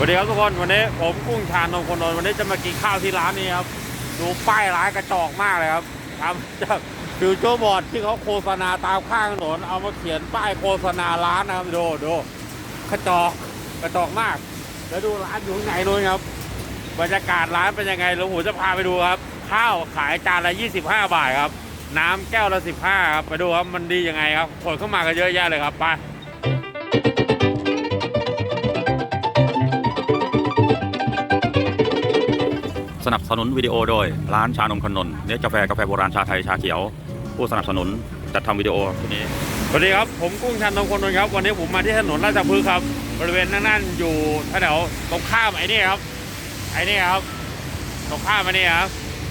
สวัสดีครับทุกคนวันนี้ผมกุ้งชานนคนนนวันนี้จะมากินข้าวที่ร้านนี้ครับดูป้ายร้านกระจอกมากเลยครับทำจากฟิวเจอร์บอร์ดที่เขาโฆษณาตามข้างถนนเอามาเขียนป้ายโฆษณาร้านนะครับดูดูกระจอกกระจอกมาก แล้วดูร้านอยู่ข้างในนู้นครับบรรยากาศร้านเป็นยังไงหลวงหูจะพาไปดูครับ ข้าวขายจานละ 25 บาทครับ น้ำแก้วละ 15ครับไปดูครับมันดียังไงครับคนเข้ามากันเยอะแยะเลยครับไป สนับสนุนวิดีโอโดย ร้านชานมคนนนท์เนสกาแฟกาแฟโบราณชาไทยชาเขียว ผู้สนับสนุนจัดทำวิดีโอทีนี้ สวัสดีครับ ผมกุ้งชันทองคนนนท์ครับ วันนี้ผมมาที่ถนนราชพฤกษ์ครับ บริเวณนั่นๆอยู่แถวๆตรงข้ามไอ้นี่ครับ ไอ้นี่ครับ ตรงข้ามไอ้นี่ครับ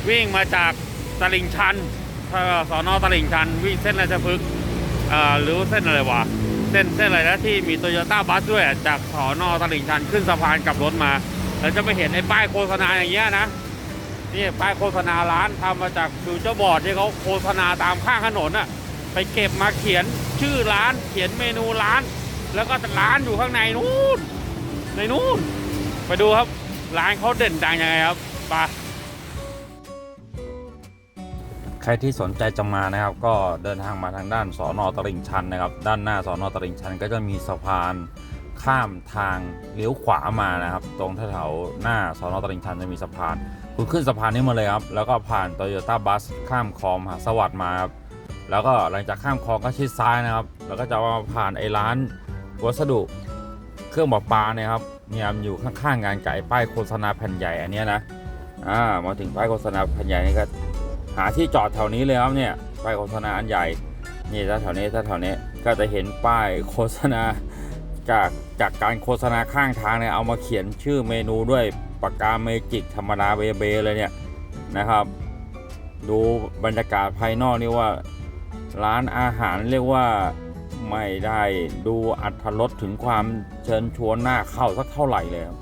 วิ่งมาจากตลิ่งชันสอนอตลิ่งชัน วิ่งเส้นราชพฤกษ์อ่อหรือเส้นอะไรวะ เส้นเส้นอะไรนะที่มีโตโยต้าบัสด้วยอะจากสอนอตลิ่งชันขึ้นสะพานกลับรถมาแล้วจะไปเห็นไอ้ป้ายโฆษณาอย่างเงี้ยนะ นี่ป้ายโฆษณาร้านทำมาจากฟิวเจอร์บอร์ดที่เขาโฆษณาตามข้างถนนน่ะไปเก็บมาเขียนชื่อร้าน เขียนเมนูร้าน แล้วก็ร้านอยู่ข้างในนู้นในนู้นไปดูครับร้านเขาเด่นดังยังไงครับไปใครที่สนใจจะมานะครับ ก็เดินทางมาทางด้านสอนอตลิ่งชันนะครับ ด้านหน้าสอนอตลิ่งชันก็จะมีสะพานข้ามทางเลี้ยวขวามานะครับ ตรงแถวๆหน้าสอนอตลิ่งชันจะมีสะพาน คุณขึ้นสะพานนี้มาเลยครับ แล้วก็ผ่านโตโยต้าบัสข้ามคลองมหาสวัสดิ์มาครับ แล้วก็หลังจากข้ามคลองก็ชิดซ้ายนะครับ แล้วก็จะมาผ่านไอ้ร้านวัสดุเครื่องบอกปลาเนี่ยครับเนี่ยอยู่ข้างๆงานไก่ป้ายโฆษณาแผ่นใหญ่อันเนี้ยนะ อ่า มาถึงป้ายโฆษณาแผ่นใหญ่นี่ก็หาที่จอดแถวนี้เลยครับเนี่ย ป้ายโฆษณาอันใหญ่ นี่ถ้าแถวนี้ถ้าแถวนี้ก็จะเห็นป้ายโฆษณาจากจากการโฆษณาข้างทางเนี่ยเอามาเขียนชื่อเมนูด้วย ปากกาเมจิกธรรมดาเบเบเลยเนี่ยนะครับ ดูบรรยากาศภายนอกนี่ว่าร้านอาหารเรียกว่าไม่ได้ดูอัตรสถึงความเชิญชวนหน้าเข้าสักเท่าไหร่เลยครับ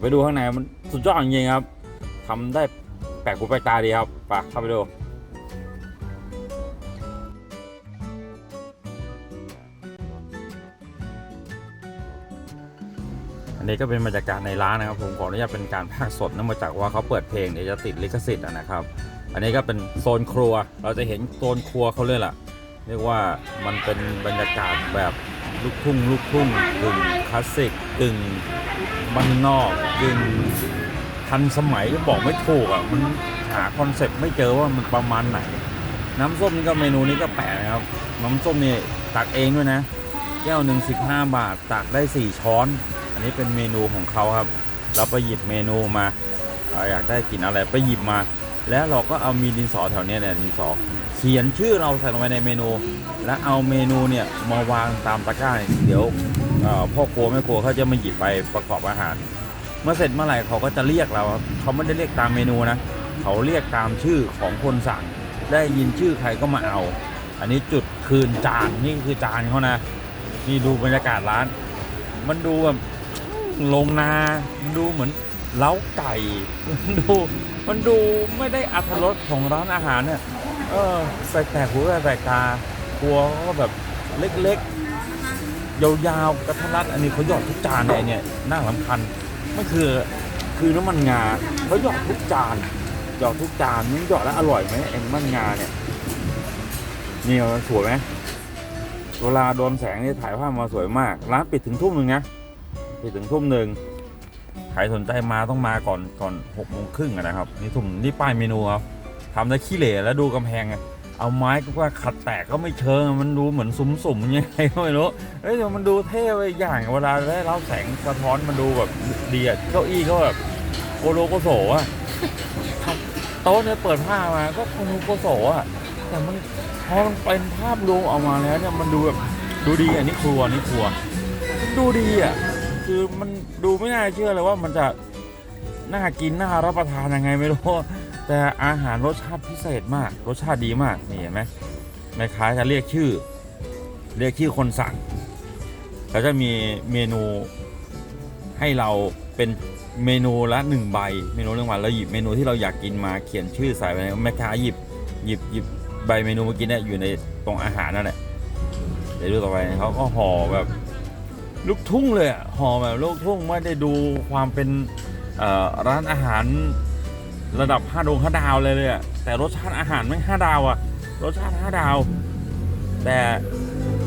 ไปดูข้างในมันสุดยอดจริงครับทำได้แปลกหูแปลกตาดีครับไปเข้าไปดู อันนี้ก็เป็นบรรยากาศในร้านนะครับ ผมขออนุญาตเป็นการพากย์สดเนื่องมาจากว่าเขาเปิดเพลงเดี๋ยวจะติดลิขสิทธิ์นะครับ อันนี้ก็เป็นโซนครัว เราจะเห็นโซนครัวเขาเลยล่ะ เรียกว่ามันเป็นบรรยากาศแบบลูกทุ่งลูกทุ่งกึ่งคลาสสิกกึ่งบ้านนอกกึ่งทันสมัยบอกไม่ถูกอะมันหาคอนเซ็ปต์ไม่เจอว่ามันประมาณไหน น้ำส้มนี่ก็เมนูนี้ก็แปลกนะครับ น้ำส้มนี่ตักเองด้วยนะ แก้วหนึ่งสิบห้าบาท ตักได้สี่ช้อน นี้เป็นเมนูของเขาครับ เราไปหยิบเมนูมาอยากได้กินอะไรไปหยิบมา แล้วเราก็เอามีดินสอแถวเนี้ยเนี่ยดินสอเขียนชื่อเราใส่ลงไปในเมนู แล้วเอาเมนูเนี่ยมาวางตามตะกร้าเดี๋ยวพ่อครัวแม่ครัวเขาจะมาหยิบไปประกอบอาหาร เมื่อเสร็จเมื่อไหร่เขาก็จะเรียกเราครับเขาไม่ได้เรียกตามเมนูนะเขาเรียกตามชื่อของคนสั่ง ได้ยินชื่อใครก็มาเอา อันนี้จุดคืนจานนี่คือจานเขานะนี่ดูบรรยากาศร้าน มันดูแบบ ลงนา ดูเหมือนเล้าไก่ ดูมันดูไม่ได้อัตรสของร้านอาหารเนี่ยเออแปลกหูแปลกตาครัวก็แบบเล็กๆ ยาวๆกระทัดรัดอันนี้เขาหยอดทุกจานเลยเนี่ยน่าสำคัญมันคือคือน้ำมันงาเขาหยอดทุกจานหยอดทุกจานมันหยอดแล้วอร่อยไหมไอ้น้ำมันงาเนี่ยนี่สวยไหมเวลาโดนแสงนี่ถ่ายภาพมาสวยมาก ร้านปิดถึงทุ่มหนึ่งนะ ปิดถึงทุ่มหนึ่งใครสนใจมาต้องมาก่อนก่อนหกโมงครึ่งนะครับ นี่ทุ่มนี่ป้ายเมนูครับทำได้ขี้เหร่แล้วดูกำแพงอะเอาไม้ก็ว่าขัดแตกก็ไม่เชิงมันดูเหมือนสุ่มๆยังไงก็ไม่รู้เอ้ยแต่มันดูเท่ไปอย่างเวลาได้รับแสงสะท้อนมันดูแบบดีอะเก้าอี้ก็แบบโกโลโกโสอะโต๊ะเนี่ยเปิดผ้ามาก็โกโลโกโสอะแต่มันพอมันเป็นภาพรวมออกมาแล้วเนี่ยมันดูแบบดูดีอันนี้ครัวอันนี่ครัว ดูดีอะ คือมันดูไม่น่าเชื่อเลยว่ามันจะน่ากินน่ารับประทานยังไงไม่รู้แต่อาหารรสชาติพิเศษมาก รสชาติดีมากนี่เห็นไหมแม่ค้าจะเรียกชื่อ เรียกชื่อคนสั่งแล้วจะมีเมนูให้เราเป็นเมนูละหนึ่งใบ เมนูหนึ่งวันเราหยิบเมนูที่เราอยากกินมาเขียนชื่อใส่ไปแม่ค้าหยิบหยิบหยิบใบเมนูเมากินเนี่ยอยู่ในตรงอาหารนั่นแหละเดี๋ยวดูต่อไปเขาก็ห่อแบบ ลูกทุ่งเลยอะห่อแบบลูกทุ่งไม่ได้ดูความเป็นร้านอาหารระดับห้าดวงห้าดาวเลยเลยอะแต่รสชาติอาหารไม่ห้าดาวอะรสชาติห้าดาว แต่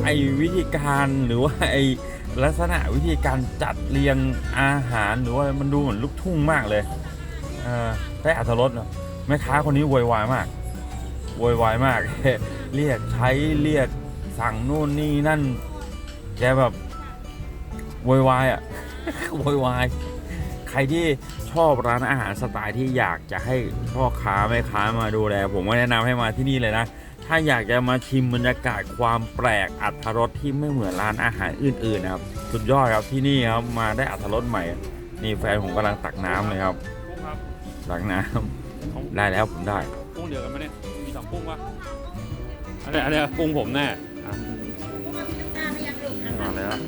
ไอวิธีการหรือว่าไอลักษณะวิธีการจัดเรียงอาหารหรือว่ามันดูเหมือนลูกทุ่งมากเลยเออได้อัตรสเนะแม่ค้าคนนี้โวยวายมากโวยวายมาก เรียกใช้เรียกสั่งนู่นนี่นั่นแกแบบ โวยวายอะโวยวายใครที่ชอบร้านอาหารสไตล์ที่อยากจะให้พ่อค้าแม่ค้ามาดูแล ผมก็แนะนำให้มาที่นี่เลยนะ ถ้าอยากจะมาชิมบรรยากาศความแปลกอัตรสที่ไม่เหมือนร้านอาหารอื่นๆนะครับ สุดยอดครับที่นี่ครับมาได้อัตรสใหม่ นี่แฟนผมกำลังตักน้ำเลยครับกุ้งครับตักน้ของำได้แล้วผมได้กุ้งเดียวกันไหมเนี่ยมีสองกุ้งปะอันนี้อันนี้กุ้งผมแน่อะมาเลยครับ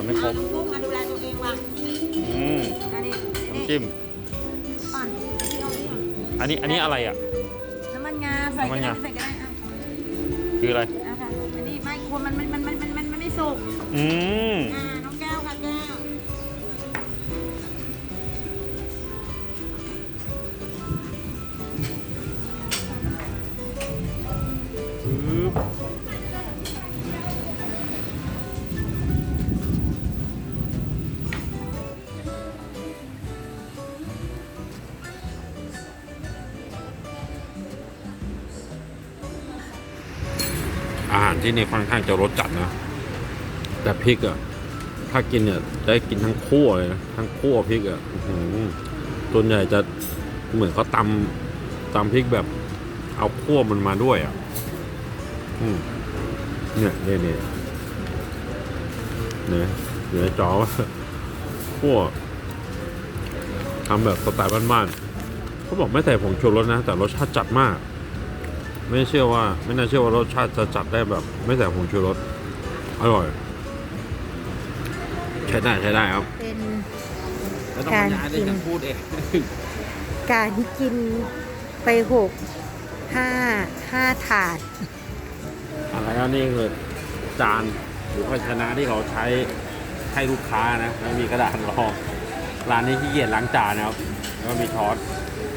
ยังไม่ครบกุ้งมาดูแลตัวเองว่ะอืมอันนี้นี่น้ำจิ้มก่อนเที่ยวนี่ก่อนอันนี้ อันนี้อะไรอะ น้ำมันงาใส่น้ำมัก็นได้งา ใส่ก็ได้อะคืออะไร อะค่ะอันนี้ไม่กลัวมันมันมันมันมันมันมันไม่สุกอืม อ่า ที่นี่ค่อนข้างจะรสจัดนะ แต่พริกอะถ้ากินเนี่ยได้กินทั้งคั่วเลยนะทั้งคั่วพริกอะส่วนใหญ่จะเหมือนเขาตำตำพริกแบบ เอาคั่วมันมาด้วยอะอืมเนี่ยเนี่ยเนี่ยเนี่ยอยู่ในจอว่าคั่วทำแบบสไตล์บ้านๆเขาบอกไม่ใส่ผงชูรสนะ แต่รสชาติจัดมาก ไม่เชื่อว่า ไม่น่าเชื่อว่ารสชาติจะจัดได้แบบ ไม่ใส่ผงชูรสอร่อย ใช้ได้ใช้ได้ครับเป็นไม่ต้องบรรยายเลยฉันพูดเอง การกินไปหกห้าห้าถาด อะไรก็นี่คือจานหรือภาชนะที่เขาใช้ให้ลูกค้านะแล้วมีกระดาษรองร้านนี้ขี้เกียจล้างจานนะครับแล้วก็มีช้อน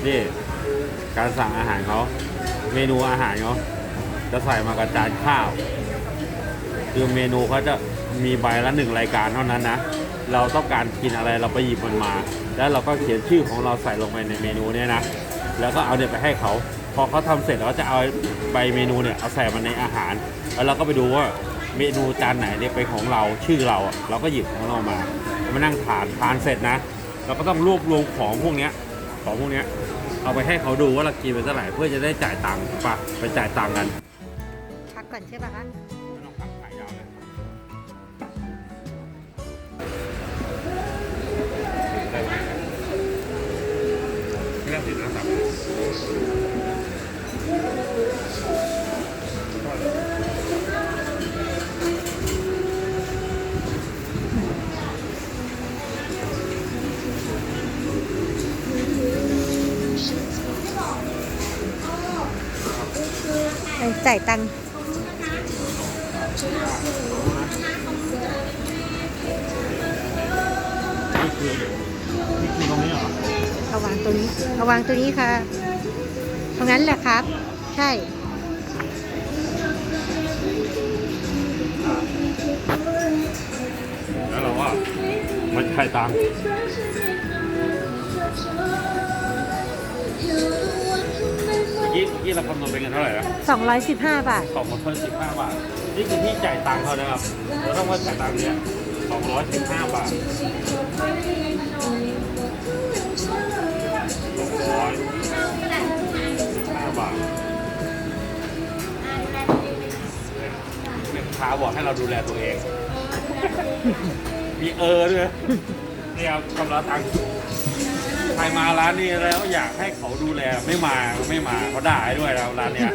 นี่ การสั่งอาหารเขา เมนูอาหารเขาะจะใส่มากับจานข้าว คือเมนูเขาจะมีใบละหนึ่งรายการเท่านั้นนะ เราต้องการกินอะไรเราไปหยิบมันมา แล้วเราก็เขียนชื่อของเราใส่ลงไปในเมนูเนี้ยนะ แล้วก็เอาเนี่ยไปให้เขา พอเขาทำเสร็จเราก็จะเอาใบเมนูเนี่ยเอาใส่มาในอาหาร แล้วเราก็ไปดูว่าเมนูจานไหนเนี่ยเป็นของเราชื่อเราอะเราก็หยิบของเรามา มานั่งทานทานเสร็จนะ เราก็ต้องรวบรวมของพวกเนี้ยของพวกเนี้ย เอาไปให้เขาดูว่าเรากินไปเท่าไหร่เพื่อจะได้จ่ายตังค์ปะไปจ่ายตังค์กันพักก่อนใช่ป่ะคะไม่ต้องพักขายยาวเลยไม่ได้ติดนะสับ จ่ายตังค์ตรงนี้เหรอเอาวางตรงนี้เอาวางตัวนี้ค่ะตรงนั้นแหละครับ ใช่แล้วเราก็มาจ่ายตังค์ กี้เมื่อกี้เราคำนวณเป็นเงินเท่าไหร่นะ215 บาท สองร้อยสิบห้าบาท นี่คือที่จ่ายตังค์เขานะครับเราต้องมาจ่ายตังค์เนี้ยสองร้อยสิบห้าบาทสองร้อยสิบห้าบาทแม่ค้าบอกให้เราดูแลตัวเอง มีเออด้วยนี่ครับกำลังตังค์ใค รมาร้านนี้แล้วอยากให้เขาดูแลไม่มาไม่มาเขาด่าให้ด้วยนะครับร้านเนี้ย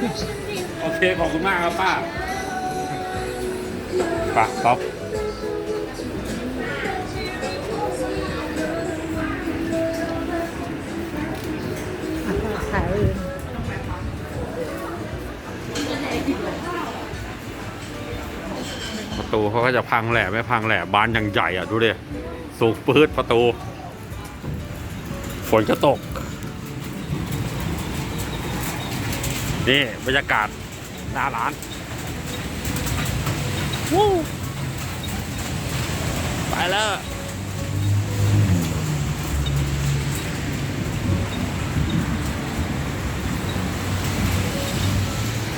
โอเคขอบคุณมากครับป้าป่ะท็อปขายเองข้าวต้มตูเขาก็จะพังแหละไม่พังแหละบานอย่างใหญ่อะดูดิสูงปืดประตู ฝนก็ตก นี่ บรรยากาศ หน้าร้านวู้ไปแล้ว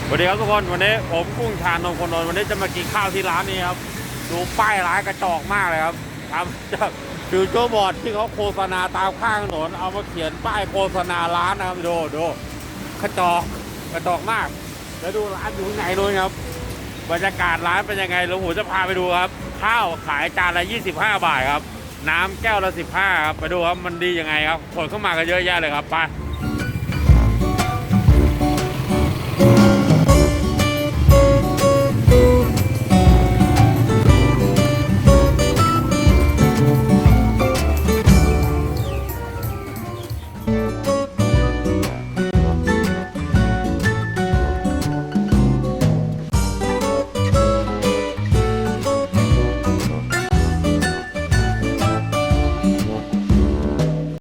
สวัสดีครับทุกคนวันนี้ผมกุ้งชานนคนนนวันนี้จะมากินข้าวที่ร้านนี้ครับ ดูป้ายร้านกระจอกมากเลยครับทำจาก ฟิวเจอร์บอร์ดที่เขาโฆษณาตามข้างถนนเอามาเขียนป้ายโฆษณาร้านนะครับดูดูกระจอกกระจอกมาก แล้วดูร้านอยู่ไหนด้วยครับ บรรยากาศร้านเป็นยังไงหลวงหูจะพาไปดูครับ ข้าวขายจานละ 25 บาทครับ น้ำแก้วละ 15ครับไปดูครับมันดียังไงครับคนเข้ามากันเยอะแยะเลยครับไป